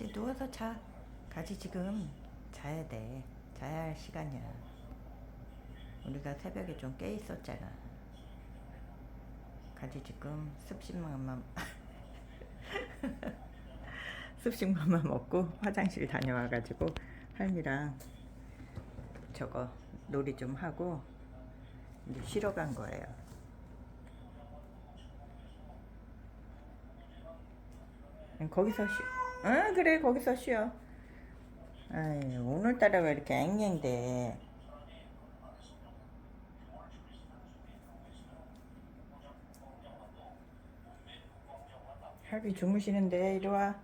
이제 누워서 자. 가지 지금 자야 돼. 자야 할 시간이야. 우리가 새벽에 좀 깨 있었잖아. 가지 지금 습식만만 습식만만 먹고 화장실 다녀와가지고 할미랑 저거 놀이 좀 하고 이제 쉬러 간 거예요. 응, 거기서 쉬. 응 그래 거기서 쉬어. 아이 오늘따라 왜 이렇게 앵앵대? 할비 주무시는데 이리 와.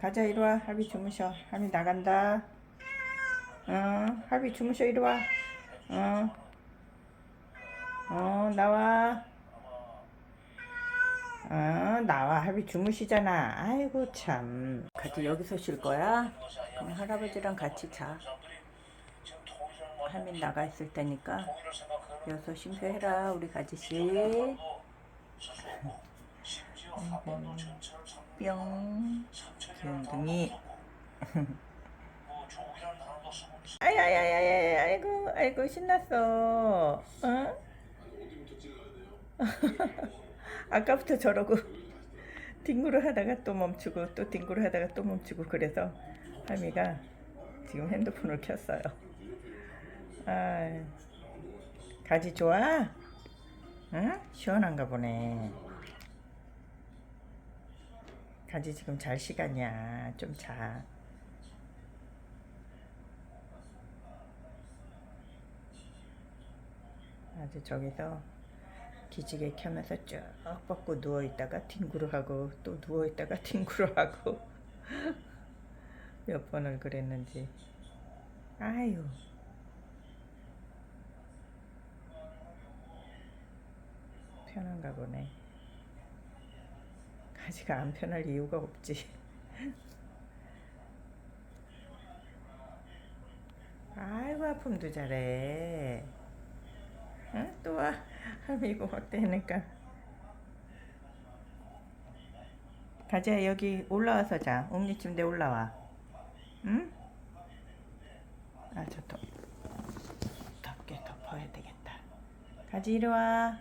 가자 이리 와. 할비 주무셔. 할비 나간다. 어, 할비 주무셔 이리 와. 어, 어 나와. 어, 나와. 할비 주무시잖아. 아이고 참. 같이 여기서 쉴 거야? 그럼 할아버지랑 같이 자. 할미 나가 있을 테니까 여기서 쉼표해라 우리 가지씨. 뿅. 귀염둥이. 아야야야야 아이고 아이고 신났어. 어? 아까부터 저러고 뒹구르 하다가 또 멈추고 또 뒹구르 하다가 또 멈추고 그래서 할미가 지금 핸드폰을 켰어요. 아, 가지 좋아? 응? 시원한가 보네. 가지 지금 잘 시간이야. 좀 자. 아주 저기서 기지개 켜면서 쭉 뻗고 누워 있다가 뒹구르 하고 또 누워 있다가 뒹구르 하고 몇 번을 그랬는지. 아유. 편한가 보네. 가지가 안 편할 이유가 없지. 아이고 아픔도 잘해. 응? 또 와. 할미 이거 어때니까. 가지야 여기 올라와서 자. 옥니 침대 올라와. 응? 아저 더. 덮게 덮어야 되겠다. 가지 이리 와.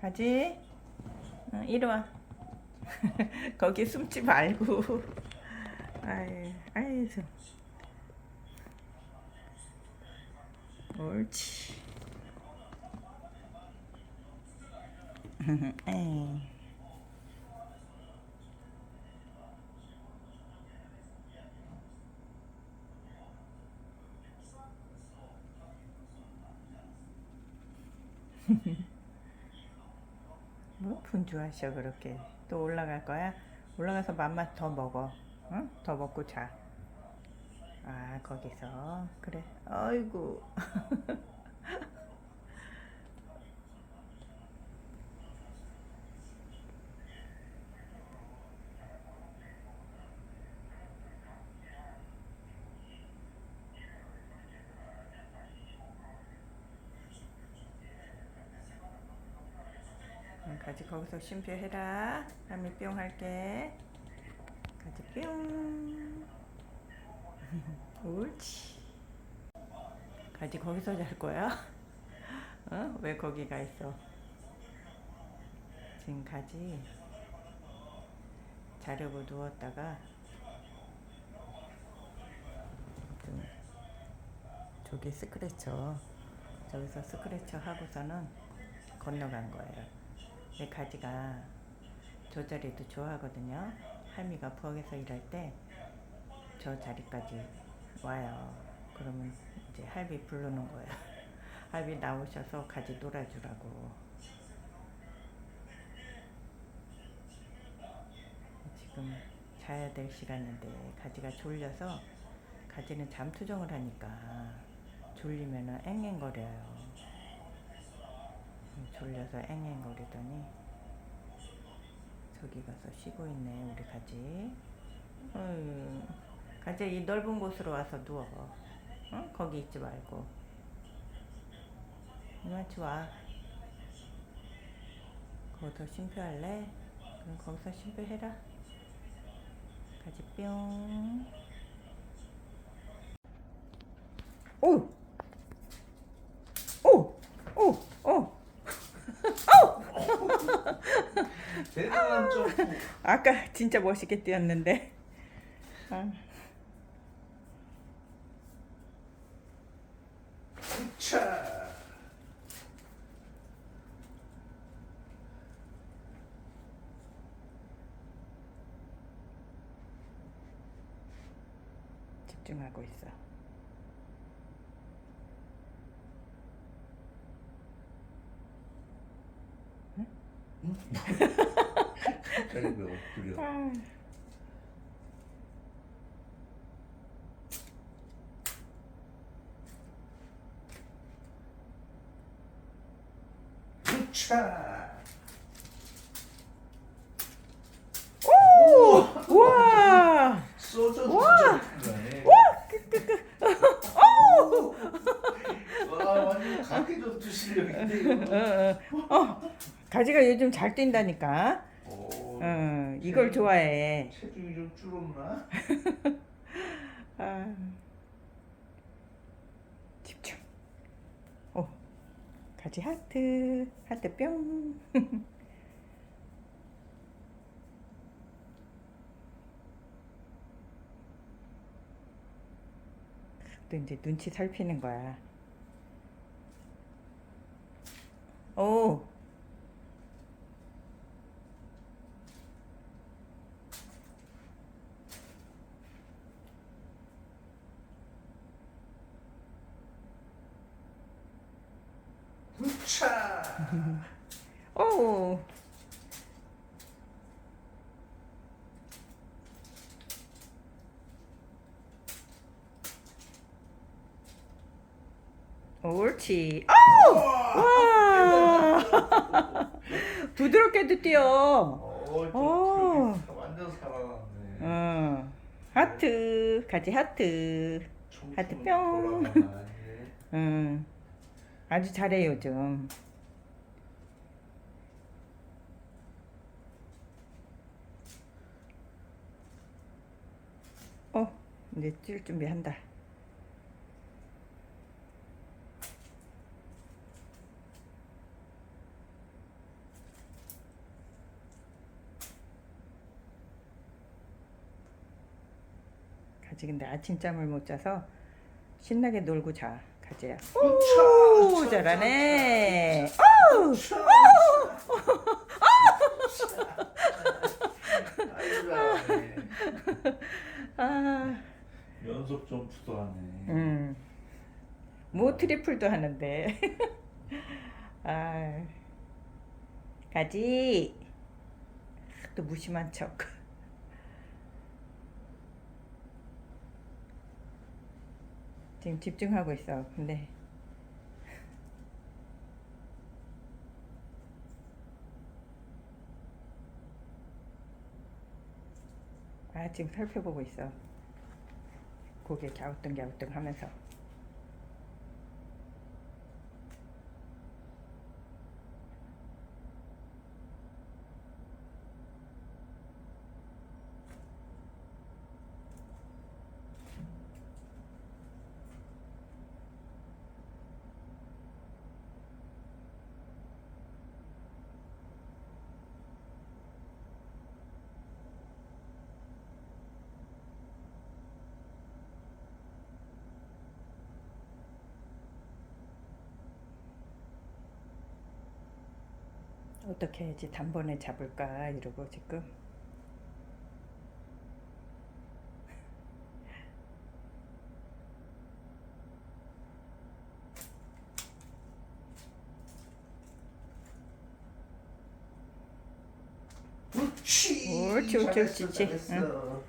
가지. 응, 이리 와. 거기 숨지 말고. 아이, 아이, 좀. 옳지. 뭐 분주하셔 그렇게 또 올라갈 거야? 올라가서 맘만 더 먹어 응? 더 먹고 자. 아 거기서. 그래. 아이고. 응, 가지 거기서 쉼표 해라. 다음에 뿅 할게. 가지 뿅 옳지 가지 거기서 잘 거야? 어? 왜 거기 가 있어? 지금 가지 자려고 누웠다가 좀 저기 스크래쳐 저기서 스크래쳐 하고서는 건너간 거예요. 내 가지가 저 자리도 좋아하거든요. 할미가 부엌에서 일할 때 저 자리까지 와요. 그러면 이제 할비 부르는 거예요. 할비 나오셔서 가지 놀아주라고. 지금 자야 될 시간인데 가지가 졸려서 가지는 잠투정을 하니까 졸리면은 앵앵거려요. 졸려서 앵앵거리더니 저기 가서 쉬고 있네 우리 가지. 어휴, 가지 이 넓은 곳으로 와서 누워. 응? 거기 있지 말고. 이만치 와. 거기서 쉼표할래? 그럼 거기서 쉼표해라. 가지 뿅. 오! 오! 오! 오! 대단한 점프. 아까 진짜 멋있게 뛰었는데. 아, 차. 집중하고 있어. 엎드려? 아, 차. 오! 우와! 소주 두 우와! 잔. 오! 와 완전 각해전투 실력인데 어, 이거. 어, 어. 가지가 요즘 잘 뛴다니까. 오. 어, 이걸 좋아해. 체중이 좀 줄었나? 아, 집중. 오, 가지 하트, 하트 뿅. 또 이제 눈치 살피는 거야. 오, 차. 오. 옳지. 아! 와! 부드럽게도 뛰어. 어, 오. 좀 완전 살아났네. 어. 하트, 가지 하트. 하트 뿅. 응. 아주 잘해 요즘. 어, 이제 뛸 준비한다. 가지 근데 아침잠을 못 자서 신나게 놀고 자 가지야. 오, 차, 잘하네. 오. 아, 연속 점프도 하네. 음, 뭐 트리플도 하는데. 아, 가지. 또 무심한 척. 지금 집중하고 있어. 근데 아 지금 살펴보고 있어. 고개 갸우뚱갸우뚱 하면서. 어떻게 해야지 단번에 잡을까 이러고 지금. 옳지. 옳지, 옳지, 잘했어, 옳지. 잘했어.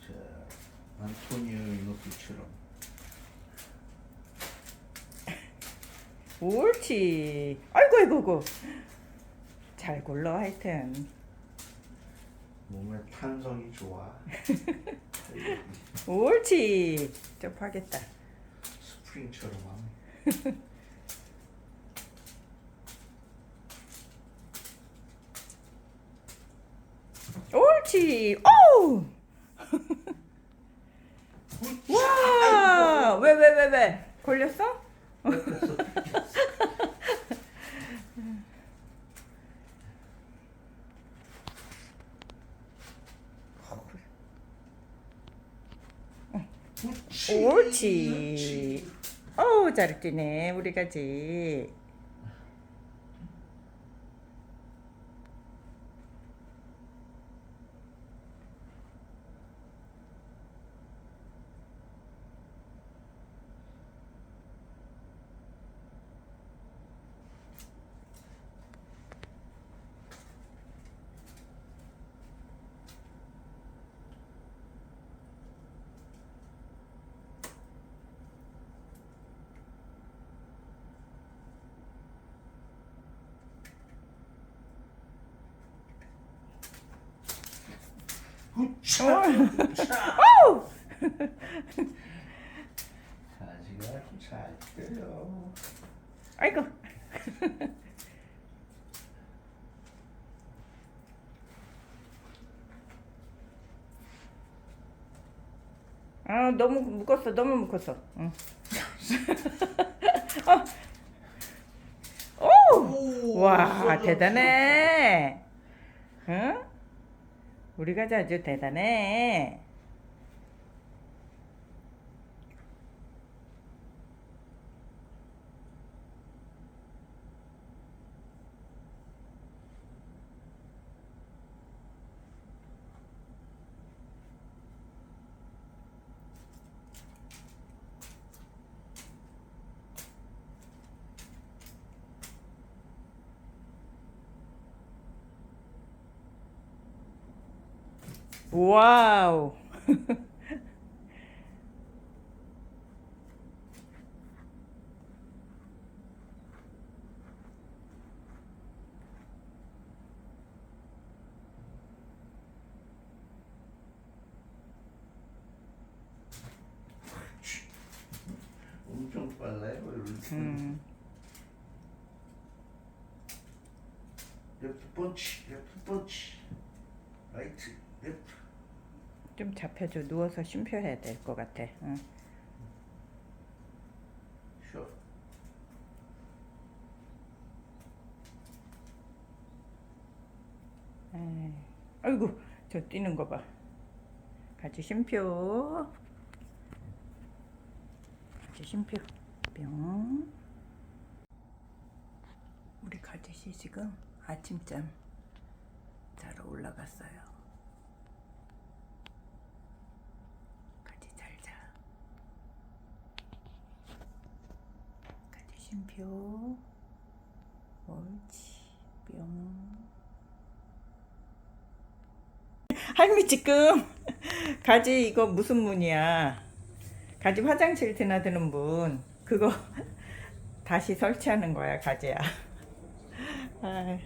자, 안토니오 이노스처럼. 옳지. 아이고 아이고 아이고. 잘 굴러 하여튼. 몸에 탄성이 좋아. 옳지. 좀 하겠다. 스프링처럼 하네. 옳지. 오 와! 왜, 왜, 왜, 왜? 걸렸어? 옳지. 어우, 잘 뛰네, 우리 가지. 어우! 가지가 잘 뛰어요. 아이고. 아, 너무 묶었어, 너무 묶었어. 응. 어. 오! 와, 쏟아졌어. 대단해. 응? 우리가 아주 대단해. 와 우. 엄청 빨라요. 이렇게. 음. 레프트 펀치, 레프트 펀치, 라이트, 레프트. 좀 잡혀줘. 누워서 쉼표해야 될 것 같아. 응. 샷. 에이, 아이고, 저 뛰는 거 봐. 가지 쉼표. 가지 쉼표. 뿅. 우리 가지씨 지금 아침잠 자러 올라갔어요. 가지 잘 자. 쉼표. 옳지. 뿅. 할미 지금 가지 이거 무슨 문이야? 가지 화장실 드나드는 문 그거 다시 설치하는 거야 가지야. 아,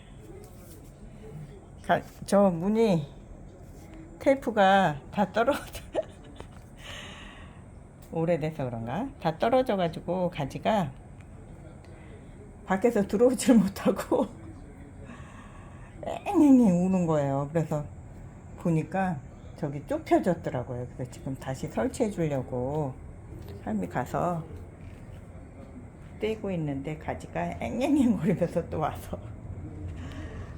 가, 저 문이 테이프가 다 떨어져. 오래돼서 그런가? 다 떨어져 가지고 가지가 밖에서 들어오질 못하고 앵앵앵 우는 거예요. 그래서 보니까 저기 좁혀졌더라고요. 그래서 지금 다시 설치해 주려고 할미 가서 떼고 있는데 가지가 앵앵앵 거리면서 또 와서.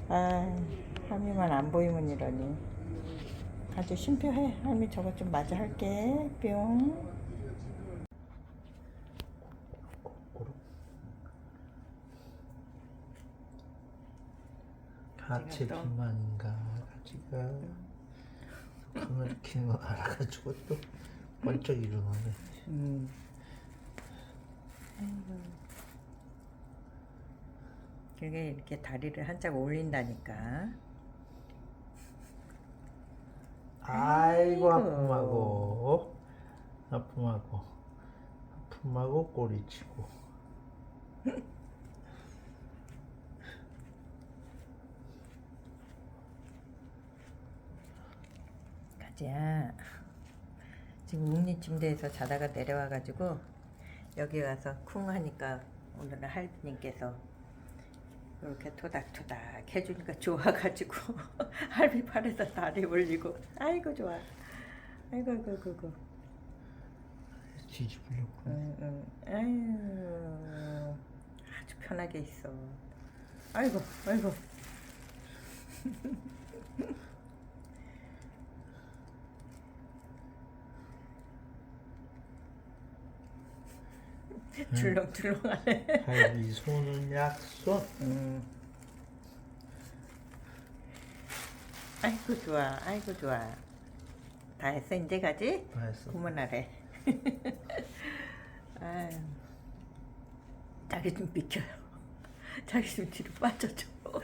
아 할미만 안 보이면 이러니. 가지 쉼표해. 할미 저거 좀 마저 할게. 뿅 하체 또- 비만인가 가지가 카메라 켜는 거 알아가지고 또 번쩍 일어나네. 음. 그게 이렇게 다리를 한짝 올린다니까 아이고 아이고. 아픔하고 아픔하고 아픔하고 꼬리치고 가지야 지금 웅리 침대에서 자다가 내려와가지고 여기 와서 쿵 하니까 오늘은 할비님께서 이렇게 토닥토닥 해주니까 좋아가지고 할비 팔에서 다리 올리고 아이고 좋아 아이고 아이고 아이고, 아이고. 뒤집으려고. 응, 응. 아유 아주 편하게 있어 아이고 아이고 줄렁줄렁하네 할비 손은 약손. 음. 아이고 좋아 아이고 좋아 다 했어 이제 가지? 다 했어. 그만하래 아유 자기 좀 비켜요 자기 좀 뒤로 빠져줘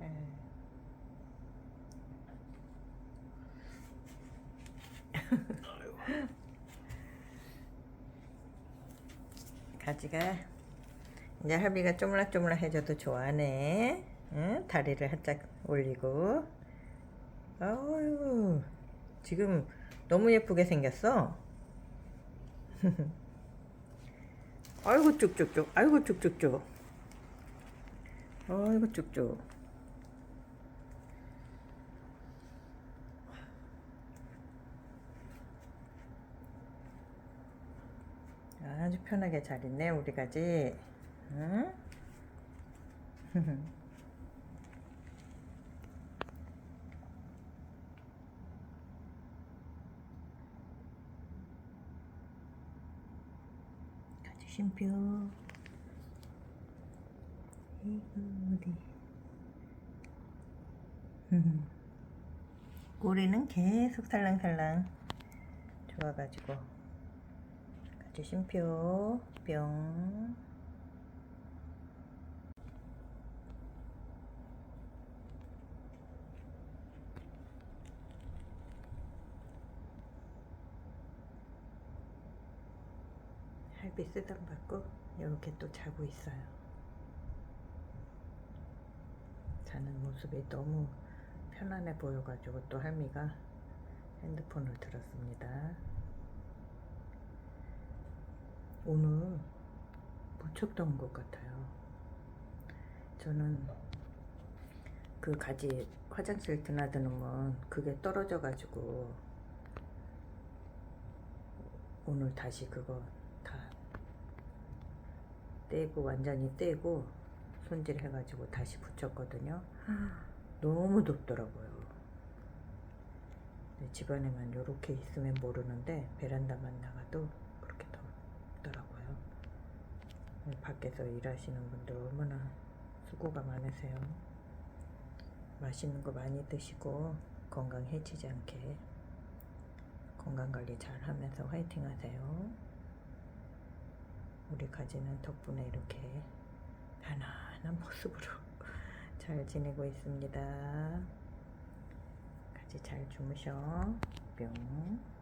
아유. 가지가 이제 할비가 쪼물락쪼물락해줘도 좋아하네. 응? 다리를 살짝 올리고. 아유, 지금 너무 예쁘게 생겼어. 아이고 쭉쭉쭉, 아이고 쭉쭉쭉, 아이고 쭉쭉. 아주 편하게 잘 있네 우리 가지. 응? 가지 쉼표. 이거 우리. 꼬리는 계속 살랑살랑 좋아가지고. 가지 쉼표 뿅. 할비 쓰던 받고 이렇게 또 자고 있어요. 자는 모습이 너무 편안해 보여가지고 또 할미가 핸드폰을 들었습니다 오늘 무척 더운 것 같아요. 저는 그 가지 화장실 드나드는 건 그게 떨어져 가지고 오늘 다시 그거 다 떼고 완전히 떼고 손질 해가지고 다시 붙였거든요. 너무 덥더라고요. 근데 집안에만 이렇게 있으면 모르는데 베란다만 나가도 그렇게 덥더라고요. 밖에서 일하시는 분들 얼마나 수고가 많으세요. 맛있는 거 많이 드시고 건강해지지 않게 건강 관리 잘 하면서 화이팅 하세요. 우리 가지는 덕분에 이렇게 편안한 모습으로 잘 지내고 있습니다. 같이 잘 주무셔. 뿅.